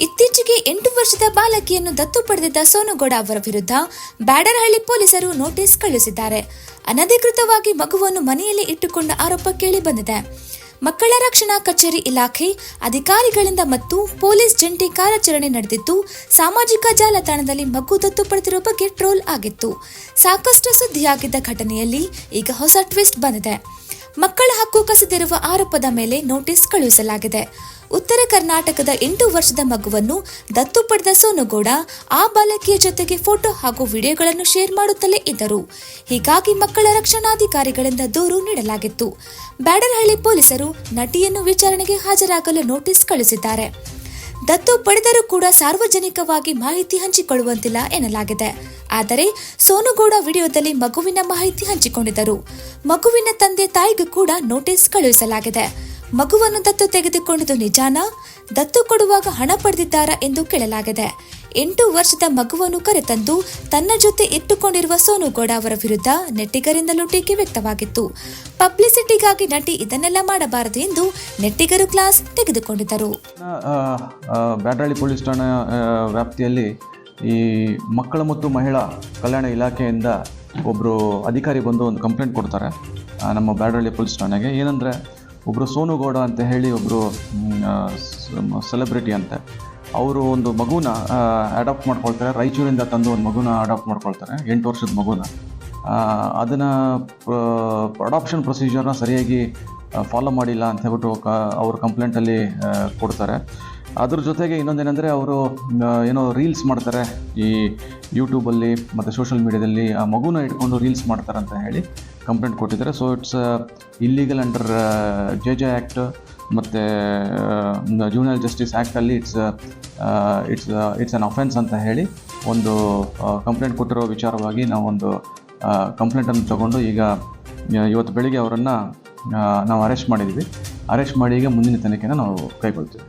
ಇತ್ತೀಚೆಗೆ ಎಂಟು ವರ್ಷದ ಬಾಲಕಿಯನ್ನು ದತ್ತು ಪಡೆದಿದ್ದ ಸೋನುಗೌಡ ಅವರ ವಿರುದ್ಧ ಬ್ಯಾಡರಹಳ್ಳಿ ಪೊಲೀಸರು ನೋಟಿಸ್ ಕಳುಹಿಸಿದ್ದಾರೆ. ಅನಧಿಕೃತವಾಗಿ ಮಗುವನ್ನು ಮನೆಯಲ್ಲಿ ಇಟ್ಟುಕೊಂಡ ಆರೋಪ ಕೇಳಿ ಬಂದಿದೆ. ಮಕ್ಕಳ ರಕ್ಷಣಾ ಕಚೇರಿ ಇಲಾಖೆ, ಅಧಿಕಾರಿಗಳಿಂದ ಮತ್ತು ಪೊಲೀಸ್ ಜಂಟಿ ಕಾರ್ಯಾಚರಣೆ ನಡೆದಿದ್ದು, ಸಾಮಾಜಿಕ ಜಾಲತಾಣದಲ್ಲಿ ಮಗು ದತ್ತು ಪಡೆದಿರುವ ಬಗ್ಗೆ ಟ್ರೋಲ್ ಆಗಿತ್ತು. ಸಾಕಷ್ಟು ಸುದ್ದಿಯಾಗಿದ್ದ ಘಟನೆಯಲ್ಲಿ ಈಗ ಹೊಸ ಟ್ವಿಸ್ಟ್ ಬಂದಿದೆ. ಮಕ್ಕಳ ಹಕ್ಕು ಕಸಿದಿರುವ ಆರೋಪದ ಮೇಲೆ ನೋಟಿಸ್ ಕಳುಹಿಸಲಾಗಿದೆ. ಉತ್ತರ ಕರ್ನಾಟಕದ ಎಂಟು ವರ್ಷದ ಮಗುವನ್ನು ದತ್ತು ಪಡೆದ ಸೋನುಗೌಡ ಆ ಬಾಲಕಿಯ ಜೊತೆಗೆ ಫೋಟೋ ಹಾಗೂ ವಿಡಿಯೋಗಳನ್ನು ಶೇರ್ ಮಾಡುತ್ತಲೇ ಇದ್ದರು. ಹೀಗಾಗಿ ಮಕ್ಕಳ ರಕ್ಷಣಾಧಿಕಾರಿಗಳಿಂದ ದೂರು ನೀಡಲಾಗಿತ್ತು. ಬ್ಯಾಡರಹಳ್ಳಿ ಪೊಲೀಸರು ನಟಿಯನ್ನು ವಿಚಾರಣೆಗೆ ಹಾಜರಾಗಲು ನೋಟಿಸ್ ಕಳುಹಿಸಿದ್ದಾರೆ. ದತ್ತು ಪಡೆದರೂ ಕೂಡ ಸಾರ್ವಜನಿಕವಾಗಿ ಮಾಹಿತಿ ಹಂಚಿಕೊಳ್ಳುವಂತಿಲ್ಲ ಎನ್ನಲಾಗಿದೆ. ಆದರೆ ಸೋನುಗೌಡ ವಿಡಿಯೋದಲ್ಲಿ ಮಗುವಿನ ಮಾಹಿತಿ ಹಂಚಿಕೊಂಡಿದ್ದರು. ಮಗುವಿನ ತಂದೆ ತಾಯಿಗೂ ಕೂಡ ನೋಟಿಸ್ ಕಳುಹಿಸಲಾಗಿದೆ. ಮಗುವನ್ನು ದತ್ತು ತೆಗೆದುಕೊಂಡಿದ್ದು ನಿಜಾನಾ? ದತ್ತು ಕೊಡುವಾಗ ಹಣ ಪಡೆದಿದ್ದಾರಾ ಎಂದು ಕೇಳಲಾಗಿದೆ. ಎಂಟು ವರ್ಷದ ಮಗುವನ್ನು ಕರೆತಂದು ತನ್ನ ಜೊತೆ ಇಟ್ಟುಕೊಂಡಿರುವ ಸೋನು ಗೌಡ ಅವರ ವಿರುದ್ಧ ನೆಟ್ಟಿಗರಿಂದಲೂ ಟೀಕೆ ವ್ಯಕ್ತವಾಗಿತ್ತು. ಪಬ್ಲಿಸಿಟಿಗಾಗಿ ನಟಿ ಇದನ್ನೆಲ್ಲ ಮಾಡಬಾರದು ಎಂದು ನೆಟ್ಟಿಗರು ಕ್ಲಾಸ್ ತೆಗೆದುಕೊಂಡಿದ್ದರು. ಬ್ಯಾಡ್ರಳ್ಳಿ ಪೊಲೀಸ್ ಠಾಣಾ ವ್ಯಾಪ್ತಿಯಲ್ಲಿ ಈ ಮಕ್ಕಳ ಮತ್ತು ಮಹಿಳಾ ಕಲ್ಯಾಣ ಇಲಾಖೆಯಿಂದ ಒಬ್ಬರು ಅಧಿಕಾರಿ ಬಂದು ಒಂದು ಕಂಪ್ಲೇಂಟ್ ಕೊಡ್ತಾರೆ ನಮ್ಮ ಬ್ಯಾಡ್ರಳ್ಳಿ ಪೊಲೀಸ್ ಠಾಣೆಗೆ. ಏನಂದರೆ ಒಬ್ಬರು ಸೋನುಗೌಡ ಅಂತ ಹೇಳಿ ಒಬ್ಬರು ಸೆಲೆಬ್ರಿಟಿ ಅಂತೆ. ಅವರು ಒಂದು ಮಗುನ ಅಡಾಪ್ಟ್ ಮಾಡ್ಕೊಳ್ತಾರೆ. ರಾಯಚೂರಿಂದ ತಂದು ಒಂದು ಮಗುನ ಅಡಾಪ್ಟ್ ಮಾಡ್ಕೊಳ್ತಾರೆ. ಎಂಟು ವರ್ಷದ ಮಗುನ. ಅದನ್ನು ಅಡಾಪ್ಷನ್ ಪ್ರೊಸೀಜರ್ನ ಸರಿಯಾಗಿ ಫಾಲೋ ಮಾಡಿಲ್ಲ ಅಂತ ಹೇಳ್ಬಿಟ್ಟು ಕ, ಅವ್ರ ಕಂಪ್ಲೇಂಟಲ್ಲಿ ಕೊಡ್ತಾರೆ. ಅದ್ರ ಜೊತೆಗೆ ಇನ್ನೊಂದೇನೆಂದರೆ ಅವರು ಏನೋ ರೀಲ್ಸ್ ಮಾಡ್ತಾರೆ. ಈ ಯೂಟ್ಯೂಬಲ್ಲಿ ಮತ್ತು ಸೋಷಿಯಲ್ ಮೀಡ್ಯಾದಲ್ಲಿ ಆ ಮಗುನ ಇಟ್ಕೊಂಡು ರೀಲ್ಸ್ ಮಾಡ್ತಾರೆ ಅಂತ ಹೇಳಿ ಕಂಪ್ಲೇಂಟ್ ಕೊಟ್ಟಿದ್ದಾರೆ. So it's illegal under J J act ಮತ್ತು junior justice ಆ್ಯಕ್ಟಲ್ಲಿ it's it's it's an offence ಅಂತ ಹೇಳಿ ಒಂದು ಕಂಪ್ಲೇಂಟ್ ಕೊಟ್ಟಿರೋ ವಿಚಾರವಾಗಿ ನಾವೊಂದು ಕಂಪ್ಲೇಂಟನ್ನು ತಗೊಂಡು ಈಗ ಇವತ್ತು ಬೆಳಿಗ್ಗೆ ಅವರನ್ನು ನಾವು ಅರೆಸ್ಟ್ ಮಾಡಿದ್ದೀವಿ ಅರೆಸ್ಟ್ ಮಾಡಿ ಈಗ ಮುಂದಿನ ತನಿಖೆನ ನಾವು ಕೈಗೊಳ್ತೀವಿ.